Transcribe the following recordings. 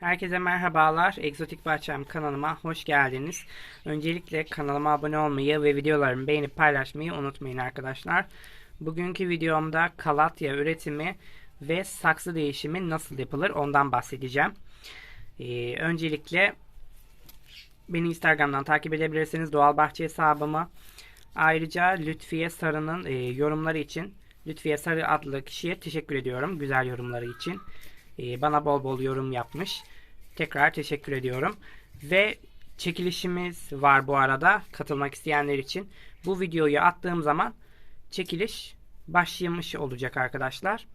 Herkese merhabalar. Egzotik Bahçem kanalıma hoş geldiniz. Öncelikle kanalıma abone olmayı ve videolarımı beğenip paylaşmayı unutmayın arkadaşlar. Bugünkü videomda kalatya üretimi ve saksı değişimi nasıl yapılır ondan bahsedeceğim. Ee, öncelikle beni Instagram'dan takip edebilirsiniz. Doğal Bahçe hesabımı. Ayrıca Lütfiye Sarı'nın e, yorumları için Lütfiye Sarı adlı kişiye teşekkür ediyorum. Güzel yorumları için. Ee, bana bol bol yorum yapmış. Tekrar teşekkür ediyorum. Ve çekilişimiz var bu arada katılmak isteyenler için. Bu videoyu attığım zaman çekiliş başlamış olacak arkadaşlar.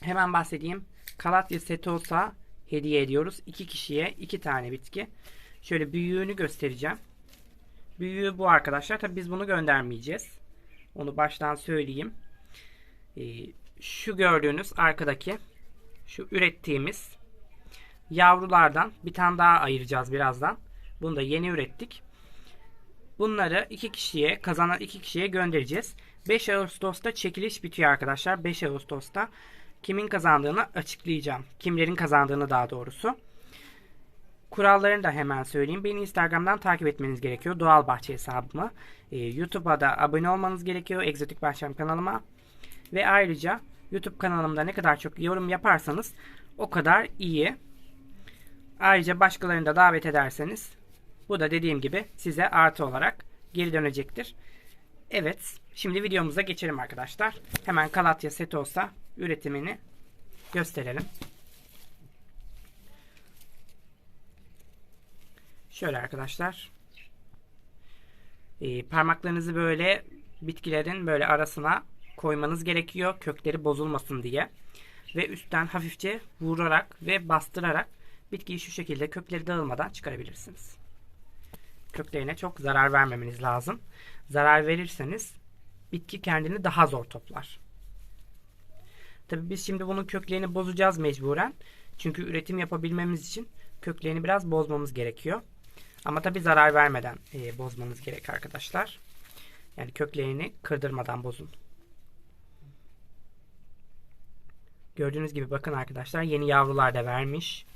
Hemen bahsedeyim. Kalatya Setosa hediye ediyoruz. iki kişiye iki tane bitki. Şöyle büyüğünü göstereceğim. Büyüğü bu arkadaşlar. Tabi biz bunu göndermeyeceğiz. Onu baştan söyleyeyim. Ee, şu gördüğünüz arkadaki şu ürettiğimiz yavrulardan bir tane daha ayıracağız birazdan. Bunu da yeni ürettik. Bunları iki kişiye kazanan iki kişiye göndereceğiz. 5 Ağustos'ta çekiliş bitiyor arkadaşlar. 5 Ağustos'ta kimin kazandığını açıklayacağım. Kimlerin kazandığını daha doğrusu. Kurallarını da hemen söyleyeyim. Beni Instagram'dan takip etmeniz gerekiyor. Doğal Bahçe hesabımı. Ee, YouTube'a da abone olmanız gerekiyor. Egzotik Bahçem kanalıma. Ve ayrıca YouTube kanalımda ne kadar çok yorum yaparsanız o kadar iyi. Ayrıca başkalarını da davet ederseniz bu da dediğim gibi size artı olarak geri dönecektir. Evet, şimdi videomuza geçelim arkadaşlar. Hemen Kalatya Setosa üretimini gösterelim. Şöyle arkadaşlar. Ee, parmaklarınızı böyle bitkilerin böyle arasına koymanız gerekiyor. Kökleri bozulmasın diye. Ve üstten hafifçe vurarak ve bastırarak bitkiyi şu şekilde kökleri dağılmadan çıkarabilirsiniz. Köklerine çok zarar vermemeniz lazım. Zarar verirseniz bitki kendini daha zor toplar. Tabi biz şimdi bunun köklerini bozacağız mecburen. Çünkü üretim yapabilmemiz için köklerini biraz bozmamız gerekiyor. Ama tabi zarar vermeden e, bozmanız gerek arkadaşlar. Yani köklerini kırdırmadan bozun. Gördüğünüz gibi bakın arkadaşlar yeni yavrular da vermiş.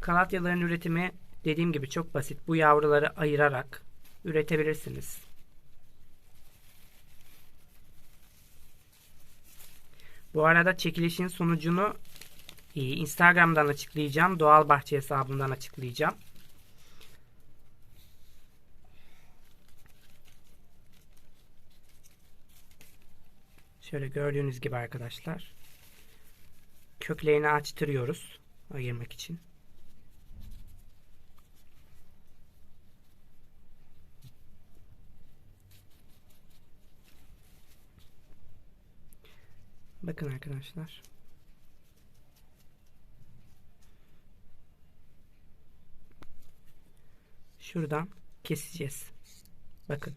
Kalatyaların üretimi dediğim gibi çok basit. Bu yavruları ayırarak üretebilirsiniz. Bu arada çekilişin sonucunu e, Instagram'dan açıklayacağım. Doğal Bahçe hesabından açıklayacağım. Şöyle gördüğünüz gibi arkadaşlar. Köklerini açtırıyoruz ayırmak için. Bakın arkadaşlar. Şuradan keseceğiz. Bakın.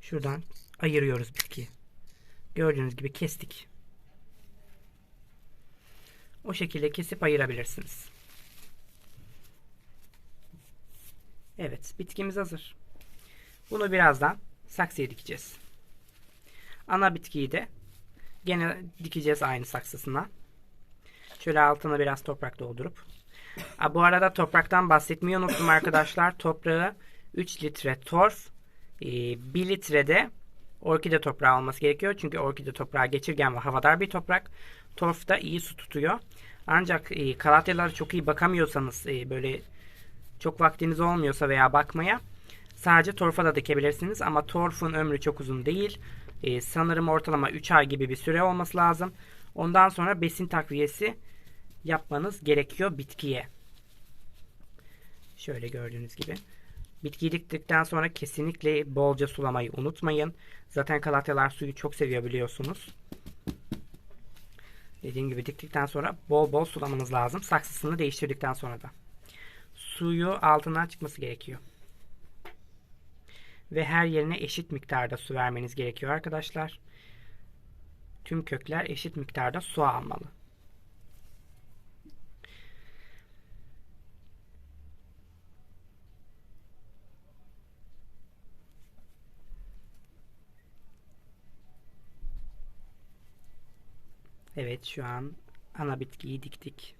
Şuradan ayırıyoruz bitkiyi. Gördüğünüz gibi kestik. O şekilde kesip ayırabilirsiniz. Evet, bitkimiz hazır. Bunu birazdan saksıya dikeceğiz. Ana bitkiyi de gene dikeceğiz aynı saksısına. Şöyle altına biraz toprak doldurup. Ha, bu arada topraktan bahsetmeyi unuttum arkadaşlar. Toprağı 3 litre torf, 1 litrede orkide toprağı olması gerekiyor. Çünkü orkide toprağı geçirgen ve havadar bir toprak. Torf da iyi su tutuyor. Ancak e, kalatyalara çok iyi bakamıyorsanız e, böyle çok vaktiniz olmuyorsa veya bakmaya sadece torfa da dikebilirsiniz. Ama torfun ömrü çok uzun değil. E, sanırım ortalama 3 ay gibi bir süre olması lazım. Ondan sonra besin takviyesi yapmanız gerekiyor bitkiye. Şöyle gördüğünüz gibi. Bitkiyi diktikten sonra kesinlikle bolca sulamayı unutmayın. Zaten kalatyalar suyu çok seviyor biliyorsunuz. Dediğim gibi diktikten sonra bol bol sulamanız lazım. Saksısını değiştirdikten sonra da. Suyu altından çıkması gerekiyor. Ve her yerine eşit miktarda su vermeniz gerekiyor arkadaşlar. Tüm kökler eşit miktarda su almalı. Evet şu an ana bitkiyi diktik.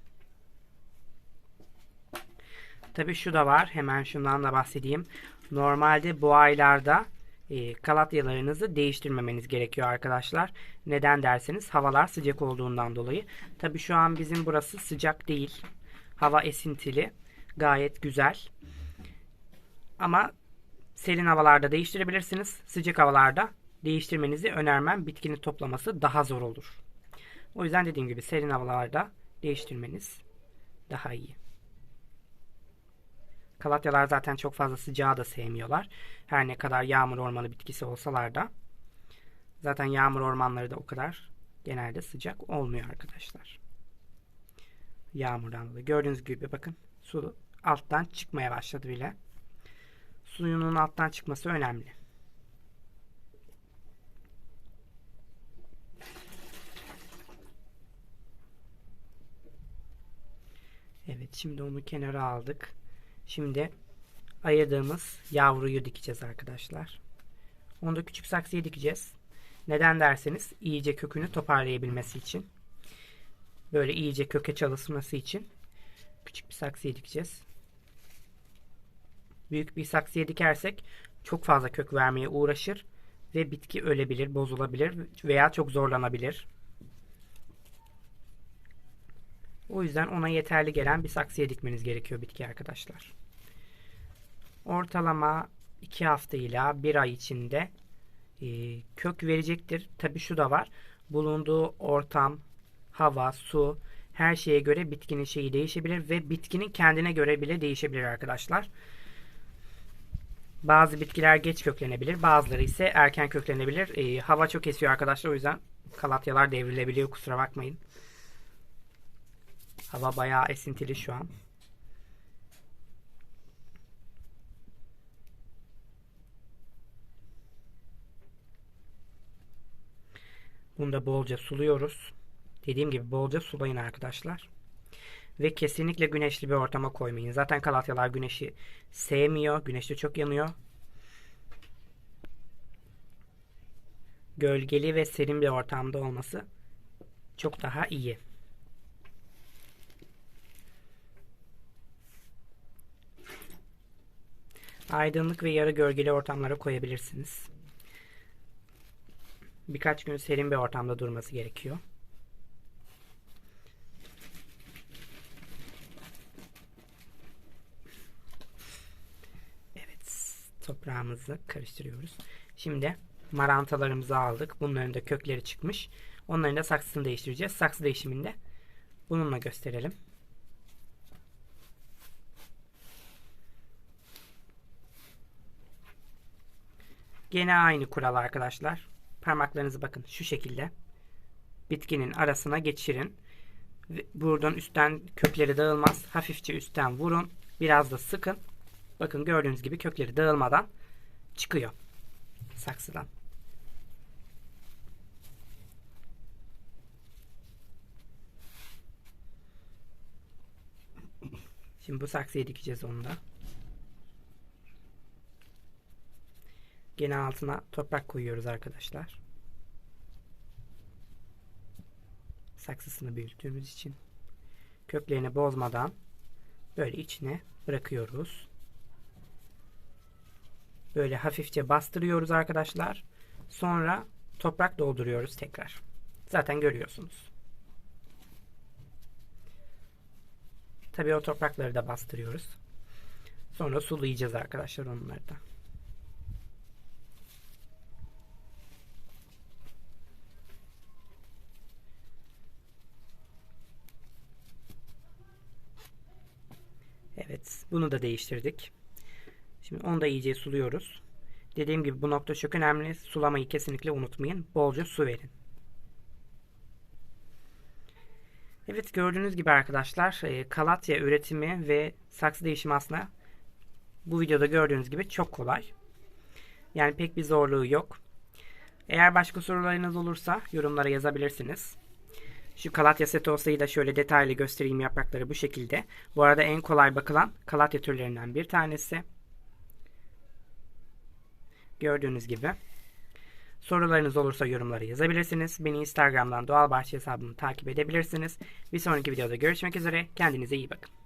Tabi şu da var. Hemen şundan da bahsedeyim. Normalde bu aylarda e, kalatyalarınızı değiştirmemeniz gerekiyor arkadaşlar. Neden derseniz havalar sıcak olduğundan dolayı. Tabi şu an bizim burası sıcak değil. Hava esintili. Gayet güzel. Ama serin havalarda değiştirebilirsiniz. Sıcak havalarda değiştirmenizi önermem. Bitkinin toplaması daha zor olur. O yüzden dediğim gibi serin havalarda değiştirmeniz daha iyi. Kalatyalar zaten çok fazla sıcağı da sevmiyorlar. Her ne kadar yağmur ormanı bitkisi olsalar da. Zaten yağmur ormanları da o kadar genelde sıcak olmuyor arkadaşlar. Yağmurdan dolayı. Gördüğünüz gibi bakın su alttan çıkmaya başladı bile. Suyunun alttan çıkması önemli. Evet şimdi onu kenara aldık. Şimdi ayırdığımız yavruyu dikeceğiz arkadaşlar. Onu da küçük saksıya dikeceğiz. Neden derseniz iyice kökünü toparlayabilmesi için. Böyle iyice köke çalışması için küçük bir saksıya dikeceğiz. Büyük bir saksıya dikersek çok fazla kök vermeye uğraşır ve bitki ölebilir, bozulabilir veya çok zorlanabilir. O yüzden ona yeterli gelen bir saksıya dikmeniz gerekiyor bitki arkadaşlar. Ortalama 2 hafta ile 1 ay içinde e, kök verecektir. Tabi şu da var. Bulunduğu ortam, hava, su her şeye göre bitkinin şeyi değişebilir ve bitkinin kendine göre bile değişebilir arkadaşlar. Bazı bitkiler geç köklenebilir. Bazıları ise erken köklenebilir. E, hava çok esiyor arkadaşlar. O yüzden kalatyalar devrilebiliyor. Kusura bakmayın. Hava bayağı esintili şu an. Bunu da bolca suluyoruz. Dediğim gibi bolca sulayın arkadaşlar. Ve kesinlikle güneşli bir ortama koymayın. Zaten kalatyalar güneşi sevmiyor. Güneşte çok yanıyor. Gölgeli ve serin bir ortamda olması çok daha iyi. Aydınlık ve yarı gölgeli ortamlara koyabilirsiniz. Birkaç gün serin bir ortamda durması gerekiyor. Evet, toprağımızı karıştırıyoruz. Şimdi marantalarımızı aldık. Bunların da kökleri çıkmış. Onların da saksısını değiştireceğiz. Saksı değişiminde bununla gösterelim. Gene aynı kural arkadaşlar. Parmaklarınızı bakın şu şekilde bitkinin arasına geçirin. Buradan üstten kökleri dağılmaz. Hafifçe üstten vurun. Biraz da sıkın. Bakın gördüğünüz gibi kökleri dağılmadan çıkıyor saksıdan. Şimdi bu saksıya dikeceğiz onu da. Gene altına toprak koyuyoruz arkadaşlar. Saksısını büyüttüğümüz için köklerini bozmadan böyle içine bırakıyoruz. Böyle hafifçe bastırıyoruz arkadaşlar. Sonra toprak dolduruyoruz tekrar. Zaten görüyorsunuz. Tabii o toprakları da bastırıyoruz. Sonra sulayacağız arkadaşlar onları da. Evet bunu da değiştirdik. Şimdi onu da iyice suluyoruz. Dediğim gibi bu nokta çok önemli. Sulamayı kesinlikle unutmayın. Bolca su verin. Evet gördüğünüz gibi arkadaşlar e, kalatya üretimi ve saksı değişimi aslında bu videoda gördüğünüz gibi çok kolay. Yani pek bir zorluğu yok. Eğer başka sorularınız olursa yorumlara yazabilirsiniz. Şu kalatya setosayı da şöyle detaylı göstereyim yaprakları bu şekilde. Bu arada en kolay bakılan kalatya türlerinden bir tanesi. Gördüğünüz gibi. Sorularınız olursa yorumlara yazabilirsiniz. Beni Instagram'dan Doğal Bahçe hesabımı takip edebilirsiniz. Bir sonraki videoda görüşmek üzere. Kendinize iyi bakın.